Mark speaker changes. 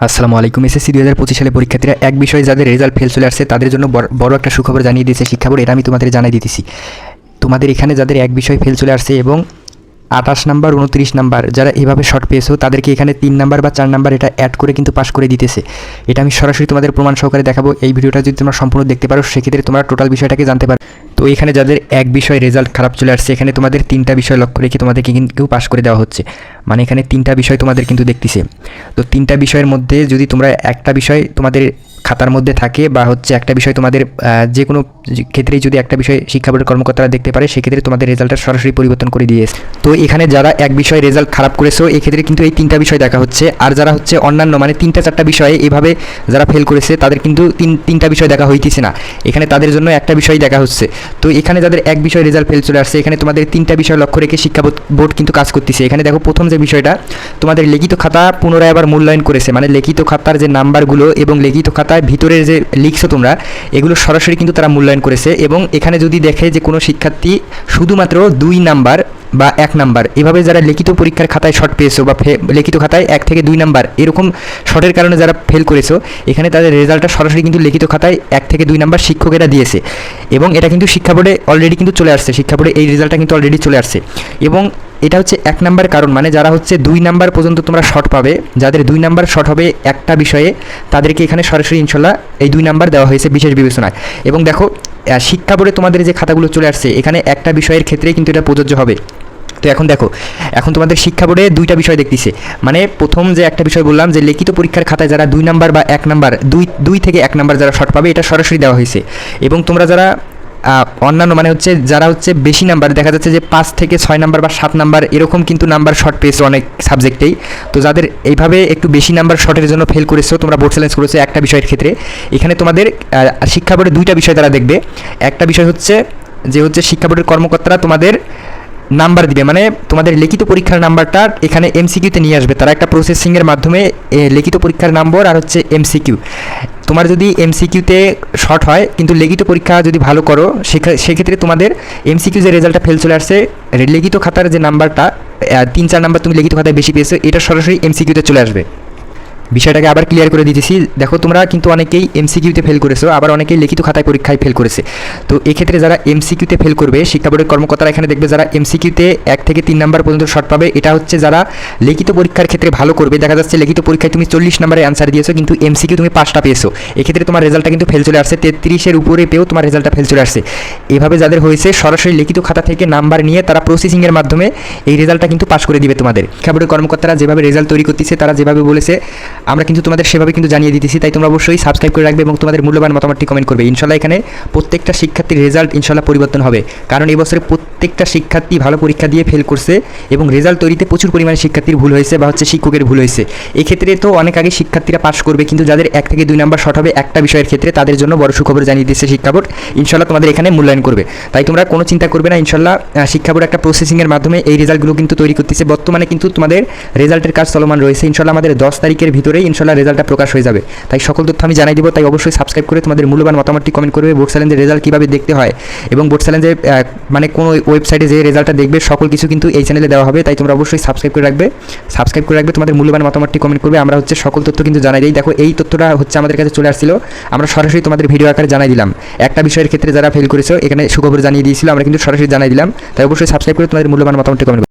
Speaker 1: আসসালামু আলাইকুম, এসএসসি দুই হাজার পঁচিশ সালে পরীক্ষার্থীরা এক বিষয়ে যাদের রেজাল্ট ফেল চলে আসছে, তাদের জন্য বড়- একটা সুখবর জানিয়ে দিয়েছে শিক্ষা বোর্ড। এটা আমি তোমাদের জানাই দিতেছি। তোমাদের এখানে যাদের এক বিষয় ফেল চলে আসছে এবং আঠাশ নাম্বার, উনত্রিশ নাম্বার যারা এভাবে শর্ট পেয়েছ, তাদেরকে এখানে তিন নাম্বার বা চার নাম্বার এটা অ্যাড করে কিন্তু পাস করে দিতেছে। এটা আমি সরাসরি তোমাদের প্রমাণ সহকারে দেখাবো। এই ভিডিওটা যদি তোমরা সম্পূর্ণ দেখতে পারো, সেক্ষেত্রে তোমরা টোটাল বিষয়টাকে জানতে পারো তো এখানে যাদের এক বিষয় রেজাল্ট খারাপ চলে আসছে, এখানে তোমাদের তিনটা বিষয় লক্ষ্য রেখে তোমাদেরকে কিন্তু পাস করে দেওয়া হচ্ছে। মানে এখানে তিনটা বিষয় তোমাদের কিন্তু দেখতেছে। তো তিনটা বিষয়ের মধ্যে যদি তোমরা একটা বিষয় তোমাদের খাতার মধ্যে থাকে বা হচ্ছে একটা বিষয় তোমাদের যে কোনো ক্ষেত্রেই যদি একটা বিষয় শিক্ষা বোর্ডের কর্মকর্তারা দেখতে পারে, সেক্ষেত্রে তোমাদের রেজাল্টটা সরাসরি পরিবর্তন করে দিয়েছে তো এখানে যারা এক বিষয় রেজাল্ট খারাপ করেছ, এক্ষেত্রে কিন্তু এই তিনটা বিষয় দেখা হচ্ছে। আর যারা হচ্ছে অন্যান্য মানে তিনটা চারটা বিষয়ে এভাবে যারা ফেল করেছে, তাদের কিন্তু তিন, তিনটা বিষয় দেখা হইতেছে না। এখানে তাদের জন্য একটা বিষয় দেখা হচ্ছে। তো এখানে যাদের এক বিষয় রেজাল্ট ফেল চলে আসছে, এখানে তোমাদের তিনটা বিষয় লক্ষ্য রেখে শিক্ষা বোর্ড- কিন্তু কাজ করতেছে। এখানে দেখো প্রথম যে বিষয়টা, তোমাদের লিখিত খাতা পুনরায় আবার মূল্যায়ন করেছে। মানে লিখিত খাতার যে নাম্বারগুলো এবং লিখিত খাতার ভিতরের যে লিখছো তোমরা, এগুলো সরাসরি কিন্তু তারা মূল্যায়ন করেছে এবং এখানে যদি দেখে যে কোনো শিক্ষার্থী শুধুমাত্র দুই নাম্বার বা এক নাম্বার, এভাবে যারা লিখিত পরীক্ষার খাতায় শর্ট পেয়েছ বা লিখিত খাতায় এক থেকে দুই নাম্বার, এরকম শর্টের কারণে যারা ফেল করেছ, এখানে তাদের রেজাল্টটা সরাসরি কিন্তু লিখিত খাতায় এক থেকে দুই নাম্বার শিক্ষকেরা দিয়েছে। এবং এটা কিন্তু শিক্ষা বোর্ডে অলরেডি কিন্তু চলে আসছে, শিক্ষা বোর্ডে এই রেজাল্টটা কিন্তু অলরেডি চলে আসছে। এবং এটা হচ্ছে এক নাম্বার কারণ মানে যারা হচ্ছে দুই নাম্বার পর্যন্ত তোমরা শর্ট পাবে, যাদের দুই নাম্বার শর্ট হবে একটা বিষয়ে, তাদেরকে এখানে সরাসরি ইনশাল্লাহ এই দুই নাম্বার দেওয়া হয়েছে বিশেষ বিবেচনায়। এবং দেখো শিক্ষা বোর্ডে তোমাদের যে খাতাগুলো চলে আসছে, এখানে একটা বিষয়ের ক্ষেত্রে কিন্তু এটা প্রযোজ্য হবে। তো এখন দেখো, এখন তোমাদের শিক্ষা বোর্ডে দুইটা বিষয় দেখতেছে। মানে প্রথম যে একটা বিষয় বললাম যে লিখিত পরীক্ষার খাতায় যারা দুই নাম্বার বা এক নাম্বার, দুই দুই থেকে এক নাম্বার যারা শর্ট পাবে, এটা সরাসরি দেওয়া হয়েছে। এবং তোমরা যারা অন্যান্য মানে হচ্ছে যারা হচ্ছে বেশি নাম্বার দেখা যাচ্ছে যে পাঁচ থেকে ছয় নাম্বার বা সাত নাম্বার এরকম কিন্তু নাম্বার শর্ট পেয়েছে অনেক সাবজেক্টেই তো যাদের এইভাবে একটু বেশি নাম্বার শর্টের জন্য ফেল করেছ, তোমরা বোর্ড চ্যালেঞ্জ করেছ একটা বিষয়ের ক্ষেত্রে। এখানে তোমাদের শিক্ষা বোর্ডে দুইটা বিষয় তারা দেখবে। একটা বিষয় হচ্ছে যে হচ্ছে শিক্ষা বোর্ডের কর্মকর্তারা তোমাদের নাম্বার দিবে। মানে তোমাদের লিখিত পরীক্ষার নাম্বারটা এখানে এমসিকিউতে নিয়ে আসবে। তারা একটা প্রসেসিংয়ের মাধ্যমে লিখিত পরীক্ষার নম্বর আর হচ্ছে এমসিকিউ তোমার যদি এমসিকিউতে শর্ট হয়, কিন্তু লিখিত পরীক্ষা যদি ভালো করো সেক্ষে- সেক্ষেত্রে তোমাদের এমসিকিউ যে রেজাল্টটা ফেল চলে আসছে লিখিত খাতার যে নাম্বারটা তিন, চার নাম্বার তুমি লিখিত খাতায় বেশি পেয়েছ, এটা সরাসরি এমসিকিউতে চলে আসবে। বিষয়টাকে আবার ক্লিয়ার করে দিতেছি। দেখো, তোমরা কিন্তু অনেকেই এমসিকিউতে ফেল করেছ, আবার অনেকেই লিখিত খাতায় পরীক্ষায় ফেল করেছে। তো এক্ষেত্রে যারা এমসিকিউতে ফেল করবে, শিক্ষা বোর্ডের কর্মকর্তারা এখানে দেখবে যারা এমসিকিউতে এক থেকে তিন নাম্বার পর্যন্ত শর্ট পাবে, এটা হচ্ছে যারা লিখিত পরীক্ষার ক্ষেত্রে ভালো করবে। দেখা যাচ্ছে লিখিত পরীক্ষায় তুমি চল্লিশ নাম্বারে অ্যান্সার দিয়েছ, কিন্তু এমসিকিউ তুমি পাঁচটা পেয়েছ। এক্ষেত্রে তোমার রেজাল্টটা কিন্তু ফেল চলে আসছে, তেত্রিশের উপরে পেয়েও তোমার রেজাল্টটা ফেল চলে আসছে। এভাবে যাদের হয়েছে, সরাসরি লিখিত খাতা থেকে নাম্বার নিয়ে তারা প্রসেসিংয়ের মাধ্যমে এই রেজাল্টটা কিন্তু পাস করে দিবে তোমাদের। শিক্ষা বোর্ডের কর্মকর্তারা যেভাবে রেজাল্ট তৈরি করতেছে, তারা যেভাবে বলেছে আমরা কিন্তু তোমাদের সেভাবে কিন্তু জানিয়ে দিতেছি, তাই তোমরা অবশ্যই সাবস্ক্রাইব করে রাখবে এবং তোমাদের মূল্যবান মতামতটি কমেন্ট করবে। ইনশাল্লাহ এখানে প্রত্যেকটা শিক্ষার্থীর রেজাল্ট ইনশাল্লাহ পরিবর্তন হবে। কারণ এই বছরে প্রত্যেকটা শিক্ষার্থী ভালো পরীক্ষা দিয়ে ফেল করছে এবং রেজাল্ট তৈরিতে প্রচুর পরিমাণে শিক্ষার্থীর ভুল হয়েছে বা হচ্ছে শিক্ষকের ভুল হয়েছে। এক্ষেত্রে তো অনেক আগে শিক্ষার্থীরা পাস করবে, কিন্তু যাদের এক থেকে দুই নাম্বার শর্ট হবে একটা বিষয়ের ক্ষেত্রে তাদের জন্য বড় সুখবর জানিয়ে দিচ্ছে শিক্ষা বোর্ড। ইনশাল্লাহ তোমাদের এখানে মূল্যায়ন করবে। তাই তোমরা কোনো চিন্তা করবে না, ইনশাল্লাহ শিক্ষা বোর্ড একটা প্রসেসিংয়ের মাধ্যমে এই রেজাল্টগুলো কিন্তু তৈরি করতেছে। বর্তমানে কিন্তু তোমাদের রেজাল্টের কাজ চলমান রয়েছে। ইনশাল্লাহ আমাদের দশ তারিখের ভিতরেই ইনশাল্লাহ রেজাল্টটা প্রকাশ হয়ে যাবে। তাই সকল তথ্য আমি জানাই দিব, তাই অবশ্যই সাবস্ক্রাইব করে তোমাদের মূল্যবান মতামতটি কমেন্ট করবে বোর্ড চ্যালেঞ্জের রেজাল্ট কীভাবে দেখতে হয়। এবং বোর্ড চ্যালেঞ্জের মানে কোনো ওয়েবসাইটে যে রেজাল্টটা দেখবে, সকল কিছু কিন্তু এই চ্যানেলে দেওয়া হবে। তাই তোমরা অবশ্যই সাবস্ক্রাইব করে রাখবে। সাবস্ক্রাইব করে রাখবে, তোমাদের মূল্যবান মতামতটি কমেন্ট করবে। আমরা হচ্ছে সকল তথ্য কিন্তু জানাই দিই। দেখো, এই তথ্যটা হচ্ছে আমাদের কাছে চলে আসছিল। আমরা সরাসরি তোমাদের ভিডিও আকারে জানাই দিলাম। একটা বিষয়ের ক্ষেত্রে যারা ফেল করেছ, এখানে সুখবর জানিয়ে দিয়েছিল, আমরা কিন্তু সরাসরি জানাই দিলাম। তাই অবশ্যই সাবস্ক্রাইব করে তোমাদের মূল্যবান মতামতটি কমেন্ট